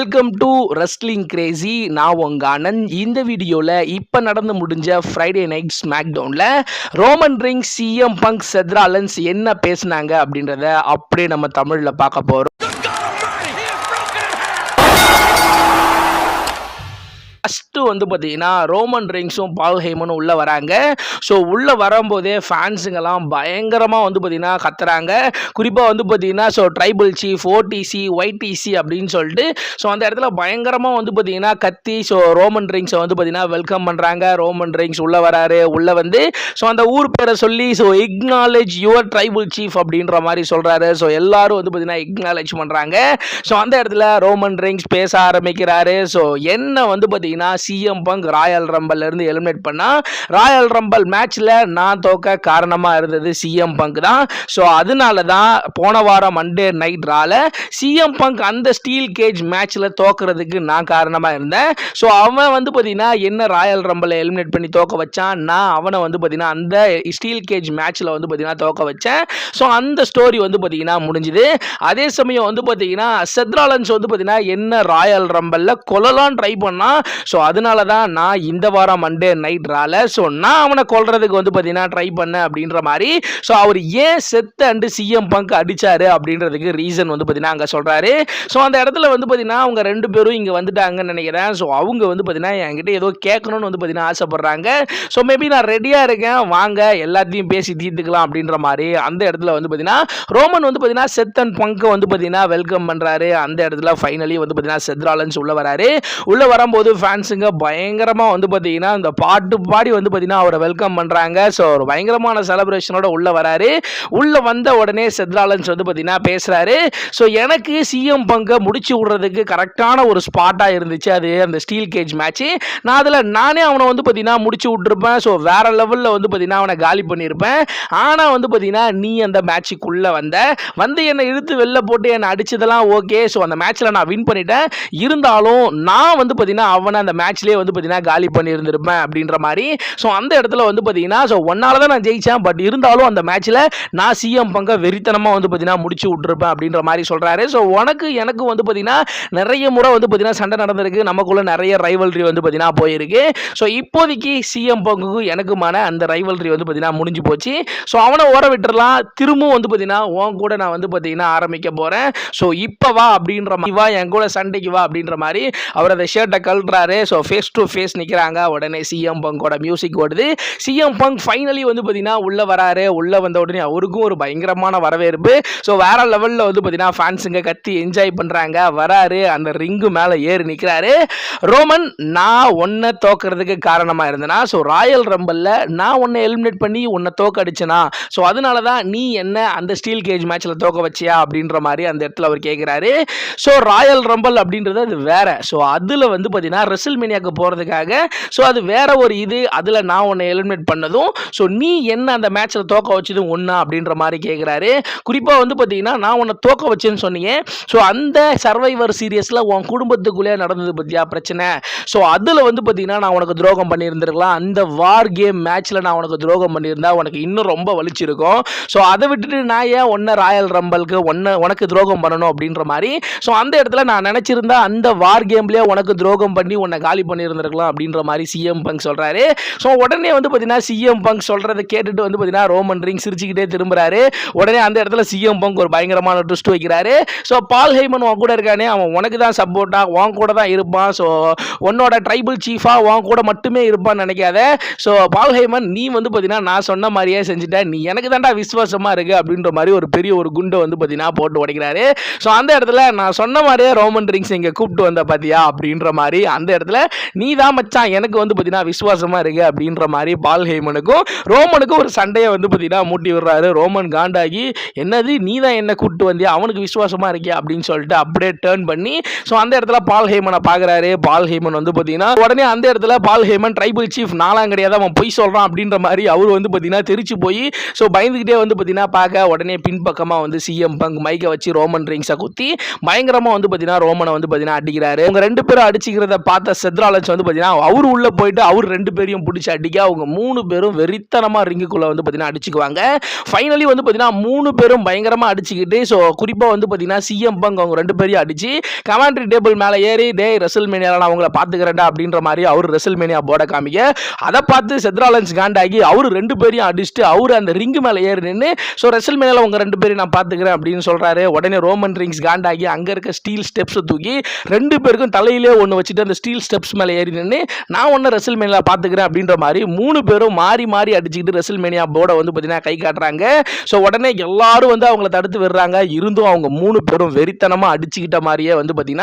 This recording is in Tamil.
வெல்கம் டு ரெஸ்லிங் கிரேசி நான் உங்க ஆனந்த் இந்த வீடியோவில் இப்போ நடந்து முடிஞ்ச ஃப்ரைடே நைட் ஸ்மாக் டவுனில் Roman Reigns CM Punk Seth Rollins என்ன பேசுனாங்க அப்படின்றத அப்படியே நம்ம தமிழில் பார்க்க போகிறோம் ஃபஸ்ட்டு வந்து பார்த்தீங்கன்னா ரோமன் ரிங்ஸும் பால் ஹேமனும் உள்ளே வராங்க. ஸோ உள்ளே வரும்போதே ஃபேன்ஸுங்கெல்லாம் பயங்கரமாக வந்து பார்த்தீங்கன்னா கத்துறாங்க. குறிப்பாக வந்து பார்த்தீங்கன்னா ஸோ ட்ரைபிள் சீஃப் ஓடிசி ஒய்டிசி அப்படின்னு சொல்லிட்டு ஸோ அந்த இடத்துல பயங்கரமாக வந்து பார்த்தீங்கன்னா கத்தி ஸோ ரோமன் ரிங்ஸை வந்து பார்த்தீங்கன்னா வெல்கம் பண்ணுறாங்க ரோமன் ரிங்ஸ் உள்ளே வராரு உள்ளே வந்து ஸோ அந்த ஊர் பேரை சொல்லி so acknowledge your tribal chief அப்படின்ற மாதிரி சொல்கிறாரு ஸோ எல்லாரும் வந்து பார்த்தீங்கன்னா இக்னாலேஜ் பண்ணுறாங்க ஸோ அந்த இடத்துல ரோமன் ரிங்ஸ் பேச ஆரம்பிக்கிறாரு. ஸோ என்ன வந்து பார்த்தீங்கன்னா சிஎம் பங்க் ராயல் ரம்பல்ல இருந்து எலிமினேட் பண்ணால் ராயல் ரம்பல் மேட்ச்சில் நான் தோக்க காரணமாக இருந்தது சிஎம் பங்க் தான். ஸோ அதனால தான் போன வாரம் Monday night Raw CM Punk அந்த ஸ்டீல் கேஜ் மேட்ச்சில் தோக்குறதுக்கு நான் காரணமாக இருந்தேன். ஸோ அவன் வந்து பார்த்தீங்கன்னா என்ன ராயல் ரம்பலை எலிமினேட் பண்ணி தோக்க வச்சான் நான் அவனை வந்து பார்த்தீங்கன்னா அந்த ஸ்டீல் கேஜ் மேட்ச்சில் வந்து பார்த்தீங்கன்னா தோக்க வச்சேன். ஸோ அந்த ஸ்டோரி வந்து பார்த்தீங்கன்னா முடிஞ்சுது. அதே சமயம் வந்து பார்த்தீங்கன்னா செத்ராலன்ஸ் வந்து பார்த்தீங்கன்னா என்ன ராயல் ரம்பலில் கொல்லலாம் ட்ரை பண்ணால் ஸோ அதனால தான் நான் இந்த வாரம் மண்டே நைட் ரால ஸோ நான் அவனை கொள்றதுக்கு வந்து பார்த்தீங்கன்னா ட்ரை பண்ணேன் அப்படின்ற மாதிரி ஸோ அவர் ஏன் செத்து அண்டு சிஎம் பங்க் அடித்தார் அப்படின்றதுக்கு ரீசன் வந்து பார்த்தீங்கன்னா அங்கே சொல்கிறாரு ஸோ அந்த இடத்துல வந்து பார்த்தீங்கன்னா அவங்க ரெண்டு பேரும் இங்கே வந்துட்டாங்கன்னு நினைக்கிறேன். ஸோ அவங்க வந்து பார்த்தீங்கன்னா என்கிட்ட ஏதோ கேட்கணும்னு வந்து பார்த்தீங்கன்னா ஆசைப்படுறாங்க. ஸோ மேபி நான் ரெடியாக இருக்கேன். வாங்க எல்லாத்தையும் பேசி தீர்த்துக்கலாம் அப்படின்ற மாதிரி அந்த இடத்துல வந்து பார்த்தீங்கன்னா ரோமன் வந்து பார்த்தீங்கன்னா செத் அண்ட் பங்க் வந்து பார்த்தீங்கன்னா வெல்கம் பண்ணுறாரு அந்த இடத்துல ஃபைனலி வந்து பார்த்தீங்கன்னா செத்ராலன்ஸ் உள்ளே வராரு. உள்ளே வரும்போது ஃபேன்ஸுங்க பயங்கரமாக வந்து பார்த்தீங்கன்னா இந்த பாட்டு பாடி வந்து பார்த்தீங்கன்னா அவரை வெல்கம் பண்ணுறாங்க ஸோ ஒரு பயங்கரமான செலப்ரேஷனோட உள்ளே வராரு. உள்ளே வந்த உடனே செத்ராலன்ஸ் வந்து பார்த்தீங்கன்னா பேசுகிறாரு ஸோ எனக்கு சிஎம் பங்கை முடிச்சு விடுறதுக்கு கரெக்டான ஒரு ஸ்பாட்டாக இருந்துச்சு. அது அந்த ஸ்டீல் கேஜ் மேட்ச்சு நான் அதில் நானே அவனை வந்து பார்த்தீங்கன்னா முடிச்சு விட்ருப்பேன் ஸோ வேற லெவலில் வந்து பார்த்தீங்கன்னா அவனை காலி பண்ணியிருப்பேன் ஆனால் வந்து பார்த்தீங்கன்னா நீ அந்த மேட்சுக்குள்ளே வந்த. வந்து என்னை இழுத்து வெளில போட்டு என்னை அடிச்சதெல்லாம் ஓகே ஸோ அந்த மேட்ச்சில் நான் வின் பண்ணிட்டேன். இருந்தாலும் நான் வந்து பார்த்தீங்கன்னா அவனை அந்த மேட்ச்லேயே வந்து பார்த்தீங்கன்னா காலி பண்ணியிருந்திருப்பேன் அப்படின்ற மாதிரி. ஸோ அந்த இடத்துல வந்து பார்த்தீங்கன்னா ஸோ ஒன்னால தான் நான் ஜெயித்தேன் பட் இருந்தாலும் அந்த மேட்ச்சில் நான் சிஎம் பங்க வெறித்தனமாக வந்து பார்த்தீங்கன்னா முடிச்சு விட்டுருப்பேன் அப்படின்ற மாதிரி சொல்கிறாரு ஸோ உனக்கு எனக்கு வந்து பார்த்தீங்கன்னா நிறைய முறை வந்து பார்த்தீங்கன்னா சண்டை நடந்திருக்கு. நமக்குள்ள நிறைய ரைவல்ரி வந்து பார்த்தீங்கன்னா போயிருக்கு. ஸோ இப்போதைக்கு சிஎம் பங்குக்கும் எனக்குமான அந்த ரைவல்ரி வந்து பார்த்தீங்கன்னா முடிஞ்சு போச்சு. ஸோ அவனை ஓர விட்டுறலாம். திரும்பவும் வந்து பார்த்தீங்கன்னா உன் கூட நான் வந்து பார்த்தீங்கன்னா ஆரம்பிக்க போகிறேன் ஸோ இப்போ வா அப்படின்ற மாதிரி வா என் கூட சண்டைக்கு வா அப்படின்ற மாதிரி அவர் அந்த ஷர்ட்டை போகிறாரு ஸோ ஃபேஸ் டு ஃபேஸ் நிற்கிறாங்க உடனே சிஎம் பங்கோட மியூசிக் ஓடுது. சிஎம் பங்க் ஃபைனலி வந்து பார்த்தீங்கன்னா உள்ளே வராரு. உள்ளே வந்த உடனே அவருக்கும் ஒரு பயங்கரமான வரவேற்பு. ஸோ வேற லெவலில் வந்து பார்த்தீங்கன்னா ஃபேன்ஸுங்க கத்தி என்ஜாய் பண்ணுறாங்க வராரு. அந்த ரிங்கு மேலே ஏறி நிற்கிறாரு ரோமன் நான் ஒன்றை தோக்கிறதுக்கு காரணமாக இருந்தேனா? ஸோ ராயல் ரம்பலில் நான் ஒன்றை எலிமினேட் பண்ணி உன்னை தோக்கடிச்சனா? ஸோ அதனால தான் நீ என்ன அந்த ஸ்டீல் கேஜ் மேட்ச்சில் தோக்க வச்சியா? அப்படின்ற மாதிரி அந்த இடத்துல அவர் கேட்குறாரு ஸோ ராயல் ரம்பல் அப்படின்றது அது வேற. ஸோ அதில் வந்து பார்த்தீங்கன்னா ரெசில் போகிறதுக்காக ஸோ அது வேற ஒரு இது. அதில் நான் உன்னை எலிமினேட் பண்ணதும் ஸோ நீ என்ன அந்த மேட்ச்சில் தோக்க வச்சதும் ஒன்றா அப்படின்ற மாதிரி கேட்குறாரு குறிப்பாக வந்து பார்த்தீங்கன்னா நான் உன்னை தோக்க வச்சேன்னு சொன்னீங்க. ஸோ அந்த சர்வைவர் சீரியஸில் உன் குடும்பத்துக்குள்ளே நடந்தது பற்றியா பிரச்சனை? ஸோ அதில் வந்து பார்த்தீங்கன்னா நான் உனக்கு துரோகம் பண்ணியிருந்திருக்கலாம். அந்த வார் கேம் மேட்ச்சில் நான் உனக்கு துரோகம் பண்ணியிருந்தா உனக்கு இன்னும் ரொம்ப வலிச்சிருக்கும். ஸோ அதை விட்டுட்டு நான் ஏன் ஒன்றை ராயல் ரம்பலுக்கு ஒன்று உனக்கு துரோகம் பண்ணணும் அப்படின்ற மாதிரி? ஸோ அந்த இடத்துல நான் நினச்சிருந்தா அந்த வார் கேம்லேயே உனக்கு துரோகம் பண்ணி உன்னை காலி பண்ணியிருந்திருக்கலாம் அப்படின்ற மாதிரி சிஎம் பங்க் சொல்கிறாரு ஸோ உடனே வந்து பார்த்தீங்கன்னா சிஎம் பங்க் சொல்கிறத கேட்டுட்டு வந்து பார்த்தீங்கன்னா ரோமன் ரிங் சிரிச்சுக்கிட்டே திரும்புறாரு. உடனே அந்த இடத்துல சிஎம் பங்க் ஒரு பயங்கரமான ட்விஸ்ட் வைக்கிறாரு. ஸோ பால் ஹைமன் உன் கூட இருக்கானே அவன் உனக்கு தான் சப்போர்ட்டாக உன் கூட தான் இருப்பான். ஸோ உன்னோட ட்ரைபிள் சீஃபாக உன் கூட மட்டுமே இருப்பான்னு நினைக்காத. ஸோ பால் ஹைமன் நீ வந்து பார்த்தீங்கன்னா நான் சொன்ன மாதிரியே செஞ்சுட்டேன் நீ எனக்கு தான்டா விசுவாசமாக இருக்கு அப்படின்ற மாதிரி ஒரு பெரிய ஒரு குண்டை வந்து பார்த்தீங்கன்னா போட்டு உடைக்கிறாரு. ஸோ அந்த இடத்துல நான் சொன்ன மாதிரியே ரோமன் ரிங்ஸ் இங்கே கூப்பிட்டு வந்த பார்த்தியா அப்படின்ற மாதிரி அந்த இடத்துல நீ தான் மச்சான் எனக்கு வந்து பார்த்தீங்கன்னா விசுவாசமாக இருக்கு அப்படின்ற மாதிரி பால்ஹேமனுக்கும் ரோமனுக்கும் ஒரு சண்டையை வந்து பார்த்தீங்கன்னா மூட்டி விடுறாரு. ரோமன் காண்டாகி என்னது நீ தான் என்ன கூப்பிட்டு வந்தியா? அவனுக்கு விசுவாசமாக இருக்கியா? அப்படின்னு சொல்லிட்டு அப்படியே டேர்ன் பண்ணி ஸோ அந்த இடத்துல பால்ஹேமனை பார்க்குறாரு பால் வந்து பார்த்தீங்கன்னா உடனே அந்த இடத்துல பால்ஹேமன் ட்ரைபிள் சீஃப் நாலாம் கிடையாது அவன் பொய் சொல்கிறான் அப்படின்ற மாதிரி அவர் வந்து பார்த்தீங்கன்னா தெரிச்சு போய் ஸோ பயந்துக்கிட்டே வந்து பார்த்தீங்கன்னா பார்க்க உடனே பின்பக்கமாக வந்து சிஎம் பங்க் மைக்கை வச்சு ரோமன் ரிங்ஸை குத்தி பயங்கரமாக வந்து பார்த்தீங்கன்னா ரோமனை வந்து பார்த்தீங்கன்னா அடிக்கிறாரு. அவங்க ரெண்டு பேரும் அடிச்சுக்கிறத பார்த்த செத்ராலன்ஸ் வந்து பார்த்தீங்கன்னா அவர் உள்ளே போயிட்டு அவர் ரெண்டு பேரையும் பிடிச்சி அடிக்க அவங்க மூணு பேரும் வெறித்தனமாக ரிங்குக்குள்ளே வந்து பார்த்தீங்கன்னா அடிச்சுக்குவாங்க. ஃபைனலி வந்து பார்த்தீங்கன்னா மூணு பேரும் பயங்கரமாக அடிச்சுக்கிட்டு ஸோ குறிப்பாக வந்து பார்த்தீங்கன்னா சிஎம் பங்க் அவங்க ரெண்டு பேரையும் அடிச்சு கமாண்ட்ரி டேபிள் மேலே ஏறி டே ரெசல் மேனியாவில் நான் அவங்கள பார்த்துக்கிறேன்டா அப்படின்ற மாதிரி அவர் ரெசல் மேனியா போர்டை காமிக்க அதை பார்த்து செத்ராலன்ஸ் காண்டாகி அவர் ரெண்டு பேரையும் அடிச்சுட்டு அவர் அந்த ரிங்கு மேலே ஏறி நின்று ஸோ ரெசல் மேனியாவில் அவங்க ரெண்டு பேரையும் நான் பார்த்துக்கிறேன் அப்படின்னு சொல்கிறாரு உடனே ரோமன் ரிங்ஸ் காண்டாகி அங்கே இருக்க ஸ்டீல் ஸ்டெப்ஸை தூக்கி ரெண்டு பேருக்கும் தலையிலே ஒன்று வச்சுட்டு அந்த ஸ்டீல் ஸ்டீல் ஸ்டெப்ஸ் மேலே ஏறி நின்று நான் ஒன்று ரெசில் மேனியா பார்த்துக்கிறேன் அப்படின்ற மாதிரி மூணு பேரும் மாறி மாறி அடிச்சுக்கிட்டு ரெசில் மேனியா போர்டை வந்து பார்த்தீங்கன்னா கை காட்டுறாங்க. ஸோ உடனே எல்லாரும் வந்து அவங்கள தடுத்து விடுறாங்க. இருந்தும் அவங்க மூணு பேரும் வெறித்தனமாக அடிச்சுக்கிட்ட மாதிரியே வந்து பார்த்தீங்கன்னா